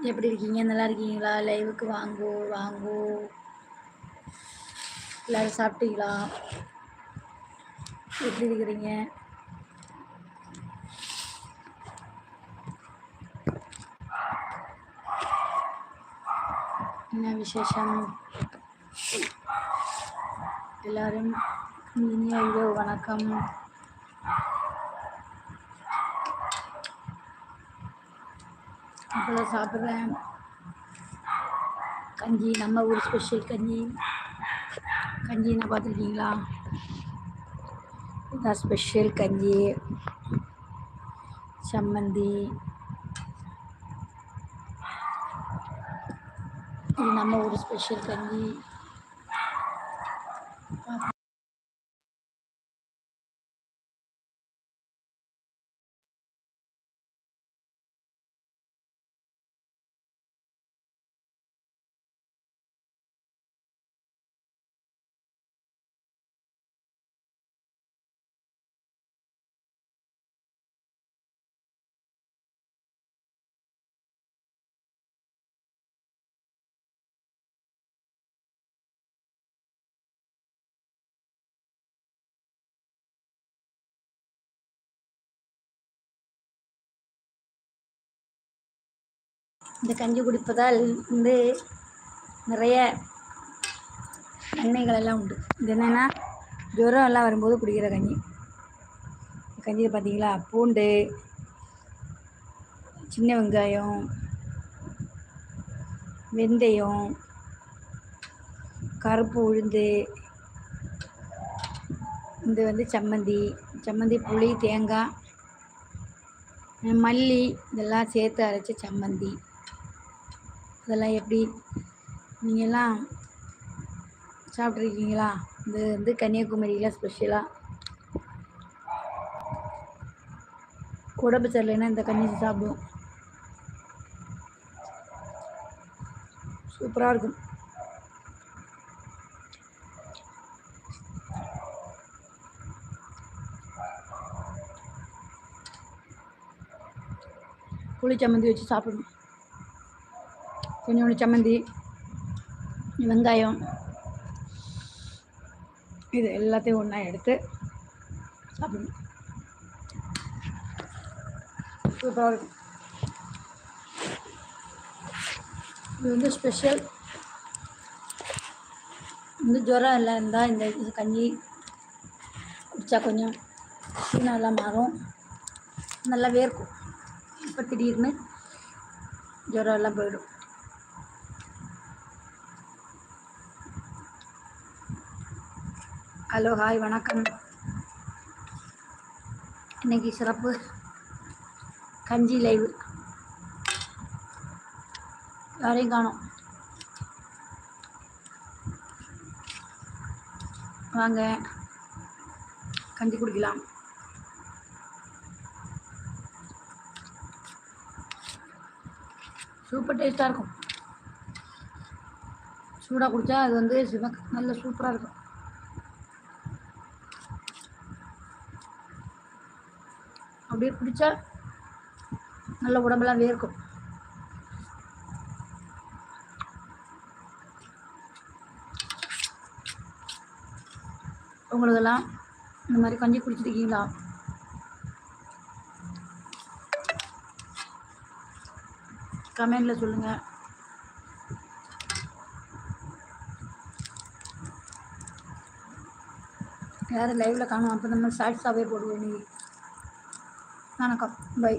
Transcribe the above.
எப்படி இருக்கீங்க? நல்லா இருக்கீங்களா? லைவுக்கு வாங்கோ வாங்கோ. எல்லோரும் சாப்பிட்டீங்களா? எப்படி இருக்கிறீங்க? என்ன விசேஷம்? எல்லாரும் இனிய வணக்கம். இவ்வளோ சாப்பிட்றேன் கஞ்சி நம்ம ஊர் ஸ்பெஷல் கஞ்சி. கஞ்சி என்ன பார்த்துருக்கீங்களா? இதுதான் ஸ்பெஷல் கஞ்சி. சம்மந்தி. இது நம்ம ஊர் ஸ்பெஷல் கஞ்சி. இந்த கஞ்சி குடிப்பதால் வந்து நிறைய நன்மைகள் எல்லாம் உண்டு. இது என்னென்னா ஜுரம் எல்லாம் வரும்போது குடிக்கிற கஞ்சி. கஞ்சியில் பார்த்தீங்களா பூண்டு சின்ன வெங்காயம் வெந்தயம் கருப்பு உளுந்து இது வந்து சம்மந்தி சம்மந்தி புளி தேங்காய் மல்லி இதெல்லாம் சேர்த்து அரைச்ச சம்மந்தி. இதெல்லாம் எப்படி? நீங்கள்லாம் சாப்பிட்ருக்கீங்களா இது வந்து கன்னியாகுமரியில் ஸ்பெஷலாக உடம்பு சரியில்லைன்னா இந்த கஞ்சி சாப்பிடுவோம். சூப்பராக இருக்கும். புளி சம்மந்தி வச்சு சாப்பிடணும். கொஞ்சோண்டு சம்மந்தி வெங்காயம் இது எல்லாத்தையும் ஒன்றா எடுத்து சாப்பிடணும். சூப்பராக இருக்கும். இது வந்து ஸ்பெஷல் வந்து ஜுரம் எல்லாம் இருந்தால் இந்த இது கஞ்சி குடித்தா கொஞ்சம் சீனெல்லாம் மாறும். நல்லா வேர்க்கும். இப்போ திடீர்னு ஜுரம் எல்லாம் போயிடும். ஹலோ ஹாய் வணக்கம். இன்னைக்கு சிறப்பு. கஞ்சி லைவ் யாரையும் காணும். வாங்க. கஞ்சி குடிக்கலாம். சூப்பர் டேஸ்ட்டாக இருக்கும். சூடாக குடித்தா அது வந்து சிவ நல்ல சூப்பராக இருக்கும். அப்படியே குடித்தா நல்ல உடம்பெல்லாம் வேர்க்கும். உங்களுக்கெல்லாம் இந்த மாதிரி கஞ்சி குடிச்சிருக்கீங்களா? கமெண்டில் சொல்லுங்கள் யாரும் லைவில் காணும் அப்போ நம்ம ஷார்ட்ஸாகவே போடுவோம் நீ வணக்கம். பை.